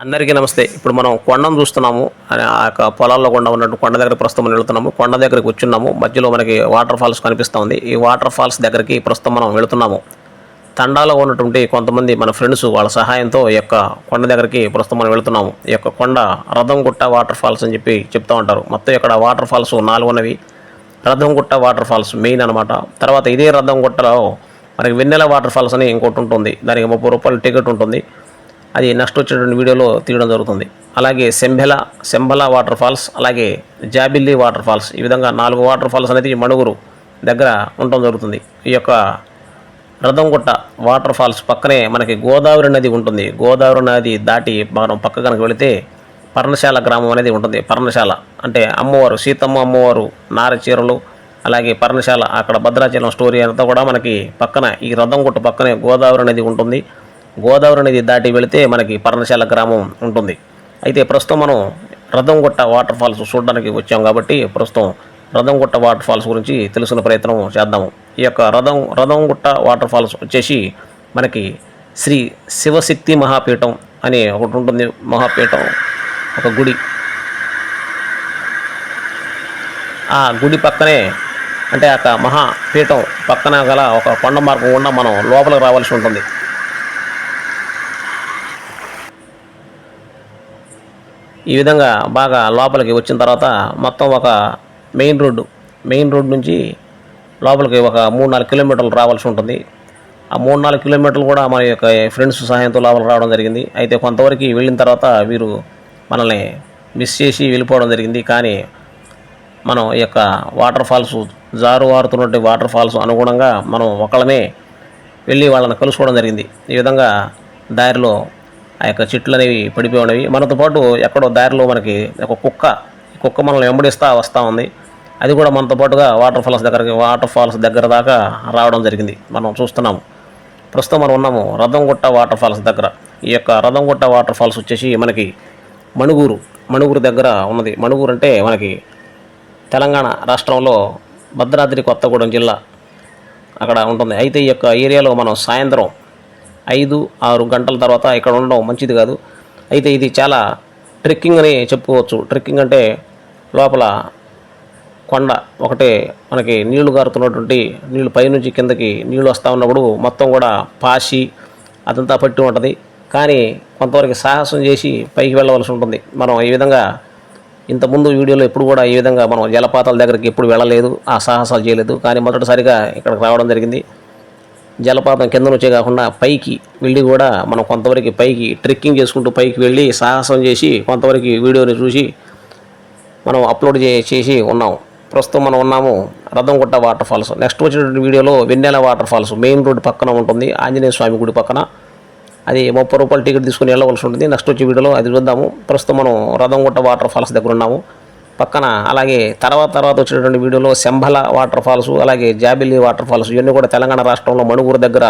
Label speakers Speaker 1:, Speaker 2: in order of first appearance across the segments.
Speaker 1: అందరికీ నమస్తే. ఇప్పుడు మనం కొండను చూస్తున్నాము. ఆ యొక్క పొలాల్లో కొండ ఉన్నట్టు కొండ దగ్గర ప్రస్తుతం మనం వెళుతున్నాము. కొండ దగ్గరికి వచ్చున్నాము మధ్యలో మనకి వాటర్ ఫాల్స్ కనిపిస్తూ ఉంది. ఈ వాటర్ ఫాల్స్ దగ్గరికి ప్రస్తుతం మనం వెళుతున్నాము. తండాలో ఉన్నటువంటి కొంతమంది మన ఫ్రెండ్స్ వాళ్ళ సహాయంతో ఈ యొక్క కొండ దగ్గరికి ప్రస్తుతం మనం వెళుతున్నాము. ఈ యొక్క కొండ రథంగుట్ట వాటర్ ఫాల్స్ అని చెప్పి చెప్తూ ఉంటారు. మొత్తం ఇక్కడ వాటర్ ఫాల్స్ నాలుగు ఉన్నవి రథంగుట్ట వాటర్ ఫాల్స్ మెయిన్ అనమాట తర్వాత ఇదే రథంగుట్టలో మనకి వెన్నెల వాటర్ ఫాల్స్ అని ఇంకోటి ఉంటుంది. దానికి ముప్పై రూపాయల టికెట్ ఉంటుంది. అది నెక్స్ట్ వచ్చేటువంటి వీడియోలో తీయడం జరుగుతుంది. అలాగే సెంబెల సెంబల వాటర్ ఫాల్స్ అలాగే జాబిల్లి వాటర్ ఫాల్స్. ఈ విధంగా నాలుగు వాటర్ ఫాల్స్ అనేది మణుగురు దగ్గర ఉండటం జరుగుతుంది. ఈ యొక్క రథంగుట్ట వాటర్ ఫాల్స్ పక్కనే మనకి గోదావరి నది ఉంటుంది. గోదావరి నది దాటి మనం పక్క కనుక వెళితే పర్ణశాల గ్రామం అనేది ఉంటుంది. పర్ణశాల అంటే అమ్మవారు సీతమ్మ అమ్మవారు నార చీరలు అలాగే పర్ణశాల అక్కడ భద్రాచలం స్టోరీ అంతా కూడా మనకి పక్కన ఈ రథంగుట్ట పక్కనే గోదావరి నది ఉంటుంది. గోదావరి నది దాటి వెళితే మనకి పర్ణశాల గ్రామం ఉంటుంది. అయితే ప్రస్తుతం మనం రథంగుట్ట వాటర్ ఫాల్స్ చూడడానికి వచ్చాం కాబట్టి ప్రస్తుతం రథంగుట్ట వాటర్ ఫాల్స్ గురించి తెలుసుకునే ప్రయత్నం చేద్దాము. ఈ యొక్క రథం రథంగుట్ట వాటర్ ఫాల్స్ వచ్చేసి మనకి శ్రీ శివశక్తి మహాపీఠం అనే ఒకటి ఉంటుంది. మహాపీఠం ఒక గుడి. ఆ గుడి పక్కనే అంటే ఆ మహాపీఠం పక్కన గల ఒక కొండ మార్గం గుండా మనం లోపలికి రావాల్సి ఉంటుంది. ఈ విధంగా బాగా లోపలికి వచ్చిన తర్వాత మొత్తం ఒక మెయిన్ రోడ్డు. మెయిన్ రోడ్ నుంచి లోపలికి ఒక మూడు నాలుగు కిలోమీటర్లు రావాల్సి ఉంటుంది. ఆ మూడు నాలుగు కిలోమీటర్లు కూడా మన యొక్క ఫ్రెండ్స్ సహాయంతో లోపల రావడం జరిగింది. అయితే కొంతవరకు వెళ్ళిన తర్వాత వీరు మనల్ని మిస్ చేసి వెళ్ళిపోవడం జరిగింది. కానీ మనం ఈ యొక్క వాటర్ ఫాల్స్ జారు వారుతున్నటువంటి వాటర్ ఫాల్స్ అనుగుణంగా మనం ఒకళ్ళనే వెళ్ళి వాళ్ళని కలుసుకోవడం జరిగింది. ఈ విధంగా దారిలో ఆ యొక్క చెట్లు అనేవి పడిపోయి ఉన్నవి. మనతో పాటు ఎక్కడో దారిలో మనకి ఒక కుక్క ఈ కుక్క మనల్ని వెంబడిస్తూ వస్తూ ఉంది. అది కూడా మనతో పాటుగా వాటర్ ఫాల్స్ దగ్గరకి వాటర్ ఫాల్స్ దగ్గర దాకా రావడం జరిగింది. మనం చూస్తున్నాము ప్రస్తుతం మనం ఉన్నాము రథంగుట్ట వాటర్ ఫాల్స్ దగ్గర. ఈ యొక్క రథంగుట్ట వాటర్ ఫాల్స్ వచ్చేసి మనకి మణుగూరు మణుగూరు దగ్గర ఉన్నది. మణుగూరు అంటే మనకి తెలంగాణ రాష్ట్రంలో భద్రాద్రి కొత్తగూడెం జిల్లా అక్కడ ఉంటుంది. అయితే ఈ యొక్క ఏరియాలో మనం సాయంత్రం ఐదు ఆరు గంటల తర్వాత ఇక్కడ ఉండడం మంచిది కాదు. అయితే ఇది చాలా ట్రెక్కింగ్ అని చెప్పుకోవచ్చు. ట్రెక్కింగ్ అంటే లోపల కొండ ఒకటే మనకి నీళ్ళు గారుతున్నటువంటి నీళ్ళు పైనుంచి కిందకి నీళ్ళు వస్తూ ఉన్నప్పుడు మొత్తం కూడా పాసి అదంతా పట్టి ఉంటుంది. కానీ కొంతవరకు సాహసం చేసి పైకి వెళ్ళవలసి ఉంటుంది. మనం ఈ విధంగా ఇంతకుముందు వీడియోలో ఎప్పుడు కూడా ఈ విధంగా మనం జలపాతాల దగ్గరికి ఎప్పుడు వెళ్ళలేదు ఆ సాహసాలు చేయలేదు. కానీ మొదటిసారిగా ఇక్కడికి రావడం జరిగింది. జలపాతం కింద నుంచే కాకుండా పైకి వెళ్ళి కూడా మనం కొంతవరకు పైకి ట్రెక్కింగ్ చేసుకుంటూ పైకి వెళ్ళి సాహసం చేసి కొంతవరకు వీడియోని చూసి మనం అప్లోడ్ చే చేసి ఉన్నాం. ప్రస్తుతం మనం ఉన్నాము రథంగుట్ట వాటర్ ఫాల్స్. నెక్స్ట్ వచ్చినటువంటి వీడియోలో Vennela water falls main road పక్కన ఉంటుంది. ఆంజనేయ స్వామి గుడి పక్కన. అది ముప్పై రూపాయలు టికెట్ తీసుకుని వెళ్ళవలసి ఉంటుంది. నెక్స్ట్ వచ్చే వీడియోలో అది చూద్దాము. ప్రస్తుతం మనం రథంగుట్ట వాటర్ ఫాల్స్ దగ్గర ఉన్నాము. పక్కన అలాగే తర్వాత తర్వాత వచ్చినటువంటి వీడియోలో శంభల వాటర్ ఫాల్స్ అలాగే జాబిల్లి వాటర్ ఫాల్స్ ఇవన్నీ కూడా తెలంగాణ రాష్ట్రంలో మణుగూరు దగ్గర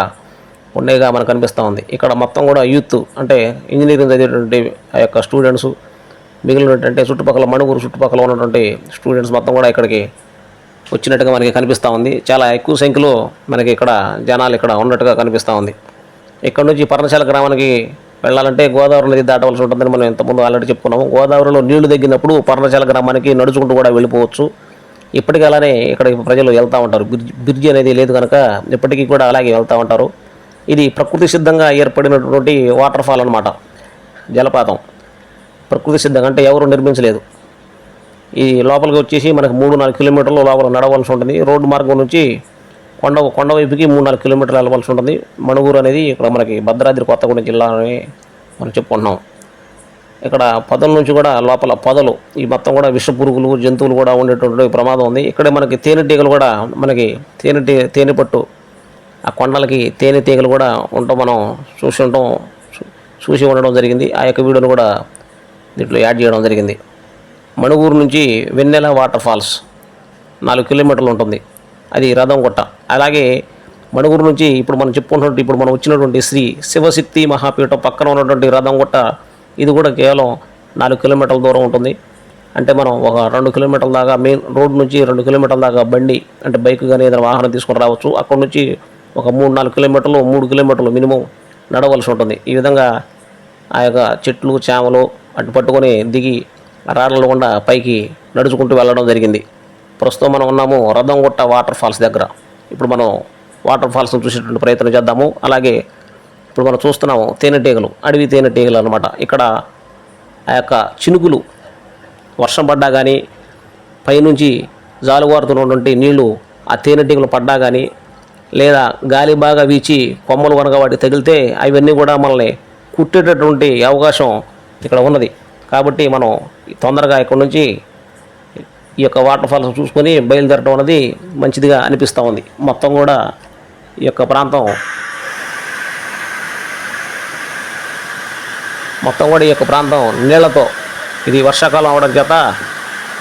Speaker 1: ఉండేగా మనకు కనిపిస్తూ ఉంది. ఇక్కడ మొత్తం కూడా యూత్ అంటే ఇంజనీరింగ్ చదివేటువంటి ఆ యొక్క స్టూడెంట్స్ మిగిలినటువంటి చుట్టుపక్కల మణుగూరు చుట్టుపక్కల ఉన్నటువంటి స్టూడెంట్స్ మొత్తం కూడా ఇక్కడికి వచ్చినట్టుగా మనకి కనిపిస్తూ ఉంది. చాలా ఎక్కువ సంఖ్యలో మనకి ఇక్కడ జనాలు ఇక్కడ ఉన్నట్టుగా కనిపిస్తూ ఉంది. ఇక్కడ నుంచి పర్ణశాల గ్రామానికి వెళ్ళాలంటే గోదావరి నది దాటవలసి ఉంటుందని మనం ఇంతకుముందు ఆల్రెడీ చెప్పుకున్నాము. గోదావరిలో నీళ్ళు తగ్గినప్పుడు పర్ణశాల గ్రామానికి నడుచుకుంటూ కూడా వెళ్ళిపోవచ్చు. ఇప్పటికీ అలానే ఇక్కడ ప్రజలు వెళ్తూ ఉంటారు. బ్రిడ్జ్ బ్రిడ్జి అనేది లేదు కనుక ఇప్పటికీ కూడా అలాగే వెళ్తూ ఉంటారు. ఇది ప్రకృతి సిద్ధంగా ఏర్పడినటువంటి వాటర్ ఫాల్ అనమాట జలపాతం. ప్రకృతి సిద్ధంగా అంటే ఎవరు నిర్మించలేదు. ఈ లోపలికి వచ్చేసి మనకు మూడు నాలుగు కిలోమీటర్లు లోపల నడవలసి ఉంటుంది. రోడ్డు మార్గం నుంచి కొండ కొండ వైపుకి మూడు నాలుగు కిలోమీటర్లు వెళ్ళవలసి ఉంటుంది. మణుగూరు అనేది ఇక్కడ మనకి భద్రాద్రి కొత్తగూడెం జిల్లా అని మనం చెప్పుకుంటున్నాం. ఇక్కడ పొదల నుంచి కూడా లోపల పొదలు ఈ మొత్తం కూడా విష పురుగులు జంతువులు కూడా ఉండేటువంటి ప్రమాదం ఉంది. ఇక్కడే మనకి తేనెటీగలు కూడా మనకి తేనెటీ తేనె పట్టు ఆ కొండలకి తేనెటీగలు కూడా ఉండటం మనం చూసి ఉండటం చూసి ఉండడం జరిగింది. ఆ యొక్క వీడియోను కూడా దీంట్లో యాడ్ చేయడం జరిగింది. మణుగూరు నుంచి వెన్నెల వాటర్ ఫాల్స్ నాలుగు కిలోమీటర్లు ఉంటుంది. అది రథంగుట్ట అలాగే మణుగూరు నుంచి ఇప్పుడు మనం చెప్పుకున్నటువంటి ఇప్పుడు మనం వచ్చినటువంటి శ్రీ శివశక్తి మహాపీఠం పక్కన ఉన్నటువంటి రథంగుట్ట ఇది కూడా కేవలం నాలుగు కిలోమీటర్ల దూరం ఉంటుంది. అంటే మనం ఒక రెండు కిలోమీటర్ల దాకా మెయిన్ రోడ్ నుంచి రెండు కిలోమీటర్ల దాకా బండి అంటే బైక్ కానీ ఏదైనా వాహనం తీసుకొని రావచ్చు. అక్కడ నుంచి ఒక మూడు నాలుగు కిలోమీటర్లు మూడు కిలోమీటర్లు మినిమం నడవలసి ఉంటుంది. ఈ విధంగా ఆ యొక్క చెట్లు చేమలు అటు పట్టుకొని దిగి ఆ గుండా పైకి నడుచుకుంటూ వెళ్ళడం జరిగింది. ప్రస్తుతం మనం ఉన్నాము రథంగుట్ట వాటర్ ఫాల్స్ దగ్గర. ఇప్పుడు మనం వాటర్ ఫాల్స్ చూసేటువంటి ప్రయత్నం చేద్దాము. అలాగే ఇప్పుడు మనం చూస్తున్నాము తేనెటీగలు అడవి తేనెటీగలు అనమాట ఇక్కడ ఆ యొక్క చినుకులు వర్షం పడ్డా కానీ పైనుంచి జాలువారుతున్నటువంటి నీళ్ళు ఆ తేనెటీగలు పడ్డా కానీ లేదా గాలి బాగా వీచి కొమ్మలు కనుక వాటికి తగిలితే అవన్నీ కూడా మనల్ని కుట్టేటటువంటి అవకాశం ఇక్కడ ఉన్నది. కాబట్టి మనం తొందరగా ఇక్కడ నుంచి ఈ యొక్క వాటర్ ఫాల్స్ చూసుకొని బయలుదేరడం అనేది మంచిదిగా అనిపిస్తూ ఉంది. మొత్తం కూడా ఈ యొక్క ప్రాంతం మొత్తం కూడా ఈ యొక్క ప్రాంతం నీళ్ళతో. ఇది వర్షాకాలం అవడం చేత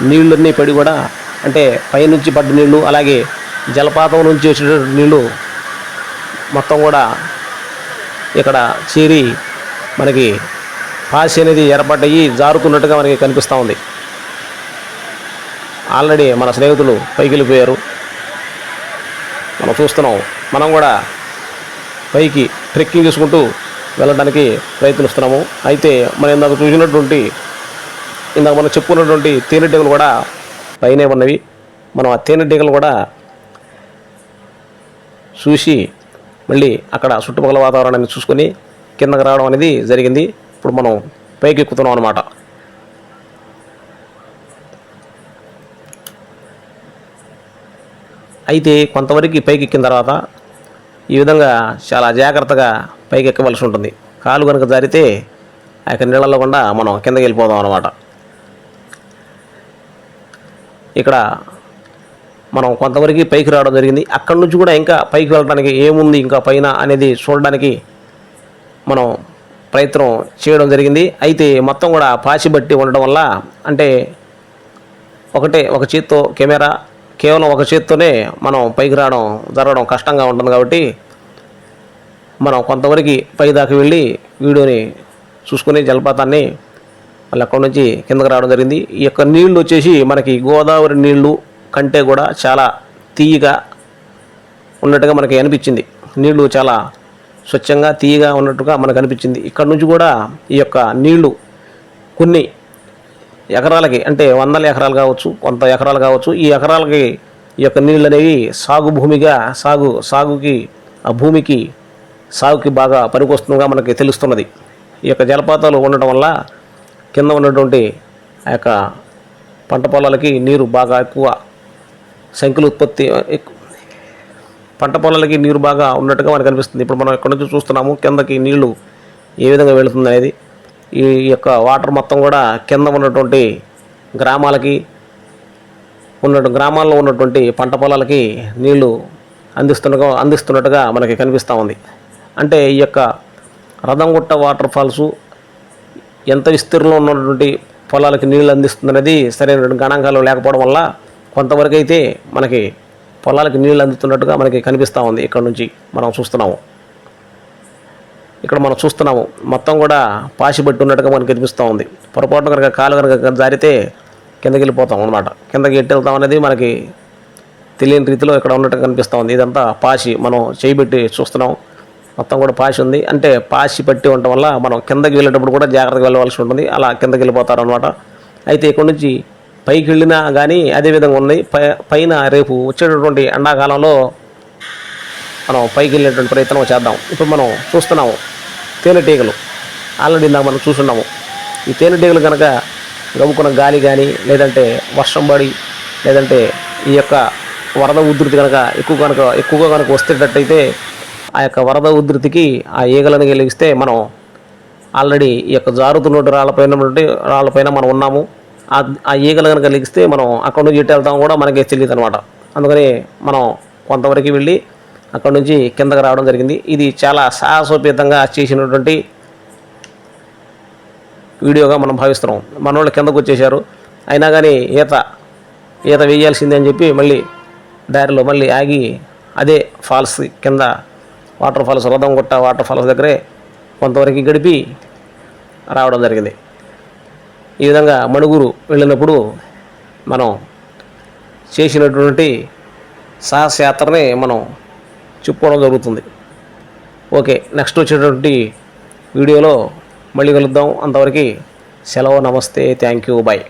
Speaker 1: నీళ్ళన్నీ పడి కూడా అంటే పైనుంచి పడ్డ నీళ్ళు అలాగే జలపాతం నుంచి వచ్చేటువంటి నీళ్ళు మొత్తం కూడా ఇక్కడ చేరి మనకి పాసి అనేది ఏర్పడ్డాయి జారుతున్నట్టుగా మనకి కనిపిస్తూ ఉంది. ఆల్రెడీ మన స్నేహితులు పైకి వెళ్ళిపోయారు. మనం చూస్తున్నాం మనం కూడా పైకి ట్రెక్కింగ్ చేసుకుంటూ వెళ్ళడానికి ప్రయత్నిస్తున్నాము. అయితే మనం ఇందాక చూసినటువంటి ఇందాక మనం చెప్పుకున్నటువంటి తేనెటీగలు కూడా పైనే ఉన్నవి. మనం ఆ తేనెటీగలు కూడా చూసి మళ్ళీ అక్కడ చుట్టుపక్కల వాతావరణాన్ని చూసుకొని కిందకి రావడం అనేది జరిగింది. ఇప్పుడు మనం పైకి ఎక్కుతున్నాం అనమాట అయితే కొంతవరకు పైకి ఎక్కిన తర్వాత ఈ విధంగా చాలా జాగ్రత్తగా పైకి ఎక్కవలసి ఉంటుంది. కాలు కనుక జారితే ఆ యొక్క నీళ్ళలో కూడా మనం కిందకి వెళ్ళిపోదాం అనమాట ఇక్కడ మనం కొంతవరకు పైకి రావడం జరిగింది. అక్కడి నుంచి కూడా ఇంకా పైకి వెళ్ళడానికి ఏముంది? ఇంకా పైన అనేది చూడడానికి మనం ప్రయత్నం చేయడం జరిగింది. అయితే మొత్తం కూడా పాచిబట్టి ఉండడం వల్ల అంటే ఒకటే ఒక చేత్తో కెమెరా కేవలం ఒక చేత్తోనే మనం పైకి రావడం జరగడం కష్టంగా ఉంటుంది కాబట్టి మనం కొంతవరకు పై దాకా వెళ్ళి వీడియోని చూసుకుని జలపాతాన్ని మళ్ళీ అక్కడి నుంచి కిందకి రావడం జరిగింది. ఈ యొక్క నీళ్ళు వచ్చేసి మనకి గోదావరి నీళ్ళు కంటే కూడా చాలా తీయగా ఉన్నట్టుగా మనకి అనిపించింది. నీళ్ళు చాలా స్వచ్ఛంగా తీయగా ఉన్నట్టుగా మనకు అనిపించింది. ఇక్కడ నుంచి కూడా ఈ యొక్క నీళ్ళు కొన్ని ఎకరాలకి అంటే వందల ఎకరాలు కావచ్చు కొంత ఎకరాలు కావచ్చు ఈ ఎకరాలకి ఈ యొక్క నీళ్ళు అనేవి సాగు భూమిగా సాగు సాగుకి ఆ భూమికి సాగుకి బాగా పనికొస్తుందిగా మనకి తెలుస్తున్నది. ఈ యొక్క జలపాతాలు ఉండటం వల్ల కింద ఉన్నటువంటి ఆ యొక్క పంట పొలాలకి నీరు బాగా ఎక్కువ సంఖ్యలో ఉత్పత్తి పంట పొలాలకి నీరు బాగా ఉన్నట్టుగా మనకు అనిపిస్తుంది. ఇప్పుడు మనం ఎక్కడి నుంచి చూస్తున్నాము కిందకి నీళ్ళు ఏ విధంగా వెళుతుంది అనేది ఈ యొక్క వాటర్ మొత్తం కూడా కింద ఉన్నటువంటి గ్రామాలకి ఉన్నటువంటి గ్రామాల్లో ఉన్నటువంటి పంట పొలాలకి నీళ్ళు అందిస్తుండగా అందిస్తున్నట్టుగా మనకి కనిపిస్తూ ఉంది. అంటే ఈ యొక్క రథంగుట్ట వాటర్ ఫాల్స్ ఎంత విస్తీర్ణంలో ఉన్నటువంటి పొలాలకి నీళ్ళు అందిస్తుందనేది సరైన గణాంకాలు లేకపోవడం వల్ల కొంతవరకు అయితే మనకి పొలాలకి నీళ్ళు అందుతున్నట్టుగా మనకి కనిపిస్తూ ఉంది. ఇక్కడ నుంచి మనం చూస్తున్నాము. ఇక్కడ మనం చూస్తున్నాము. మొత్తం కూడా పాసి బట్టి ఉన్నట్టుగా మనకు కనిపిస్తూ ఉంది. పొరపాటున కనుక కాలు కనుక జారితే కిందకి వెళ్ళిపోతాం అనమాట కిందకి ఎట్టి వెళ్తాం అనేది మనకి తెలియని రీతిలో ఇక్కడ ఉన్నట్టుగా కనిపిస్తూ ఉంది. ఇదంతా పాసి మనం చేయబెట్టి చూస్తున్నాం. మొత్తం కూడా పాసి ఉంది. అంటే పాసి పట్టి ఉండటం వల్ల మనం కిందకి వెళ్ళేటప్పుడు కూడా జాగ్రత్తగా వెళ్ళవలసి ఉంటుంది. అలా కిందకి వెళ్ళిపోతారు అనమాట అయితే ఇక్కడ నుంచి పైకి వెళ్ళినా కానీ అదే విధంగా ఉన్నాయి పై పైన రేపు వచ్చేటటువంటి ఎండాకాలంలో మనం పైకి వెళ్ళేటువంటి ప్రయత్నం చేద్దాం. ఇప్పుడు మనం చూస్తున్నాము తేనెటీగలు. ఆల్రెడీ ఇందాక మనం చూస్తున్నాము ఈ తేనెటీగలు కనుక గవ్వుకున్న గాలి కానీ లేదంటే వర్షం పడి లేదంటే ఈ యొక్క వరద ఉధృతి కనుక ఎక్కువ కనుక ఎక్కువగా కనుక వస్తేటట్టయితే ఆ యొక్క వరద ఉధృతికి ఆ ఈగలను గెలిగిస్తే మనం ఆల్రెడీ ఈ యొక్క జారుతున్నటువంటి రాళ్ళపైన రాళ్ళపైన మనం ఉన్నాము. ఆ ఈగలు కనుక లెగిస్తే మనం అక్కడ నుంచి ఇటు వెళ్తాం కూడా మనకి తెలియదు అనమాట అందుకని మనం కొంతవరకు వెళ్ళి అక్కడ నుంచి కిందకి రావడం జరిగింది. ఇది చాలా సాహసోపేతంగా చేసినటువంటి వీడియోగా మనం భావిస్తున్నాం. మన వాళ్ళు కిందకు వచ్చేసారు అయినా కానీ ఈత ఈత వేయాల్సిందే అని చెప్పి మళ్ళీ దారిలో మళ్ళీ ఆగి అదే ఫాల్స్ కింద waterfalls Rathamgutta waterfalls దగ్గరే కొంతవరకు గడిపి రావడం జరిగింది. ఈ విధంగా మణుగురు వెళ్ళినప్పుడు మనం చేసినటువంటి సాహసయాత్రనే మనం చెప్పుకోవడం జరుగుతుంది. ఓకే నెక్స్ట్ వచ్చేటువంటి వీడియోలో మళ్ళీ కలుద్దాం. అంతవరకు సెలవు నమస్తే థ్యాంక్ యూ బాయ్.